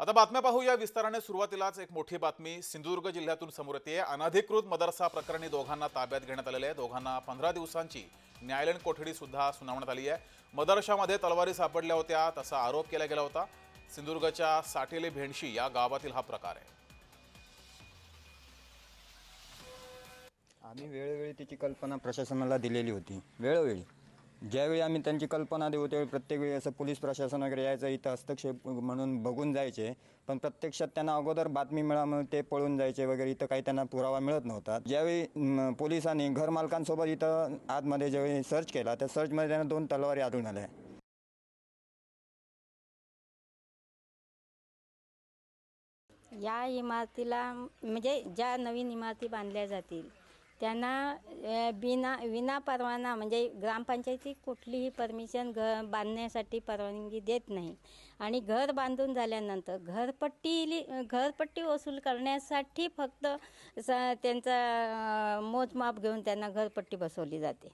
आता बातम्या पाहूया. विस्ताराने सुरुवातीलाच एक मोठी बातमी सिंधुदुर्ग जिल्ह्यातून समोर येते. अनधिकृत मदरसा प्रकरणी दोघांना ताब्यात घेण्यात आलेले आहे. दोघांना पंधरा दिवसांची न्यायालयीन कोठडी सुद्धा सुनावण्यात आली आहे. मदरशामध्ये तलवारी सापडल्या होत्या तसा आरोप केला गेला होता. सिंधुदुर्गच्या साठेले भेंडशी या गावातील हा प्रकार आहे. आम्ही वेळोवेळी त्याची कल्पना प्रशासनाला दिलेली होती. वेळोवेळी. ज्यावेळी आम्ही त्यांची कल्पना देऊ त्यावेळी प्रत्येक वेळी असं पोलीस प्रशासन वगैरे यायचं इथं हस्तक्षेप म्हणून बघून जायचे. पण प्रत्यक्षात त्यांना अगोदर बातमी मिळामुळे ते पळून जायचे वगैरे इथं काही त्यांना पुरावा मिळत नव्हता. ज्यावेळी पोलिसांनी घरमालकांसोबत इथं आतमध्ये ज्यावेळी सर्च केला त्या सर्चमध्ये त्यांना दोन तलवारी आढळून आल्या. या इमारतीला म्हणजे ज्या नवीन इमारती बांधल्या जातील त्यांना बिना विना परवाना म्हणजे ग्रामपंचायती कुठलीही परमिशन घ बांधण्यासाठी परवानगी देत नाही. आणि घर बांधून झाल्यानंतर घरपट्टी घरपट्टी वसूल करण्यासाठी फक्त त्यांचा मोजमाप घेऊन त्यांना घरपट्टी बसवली जाते.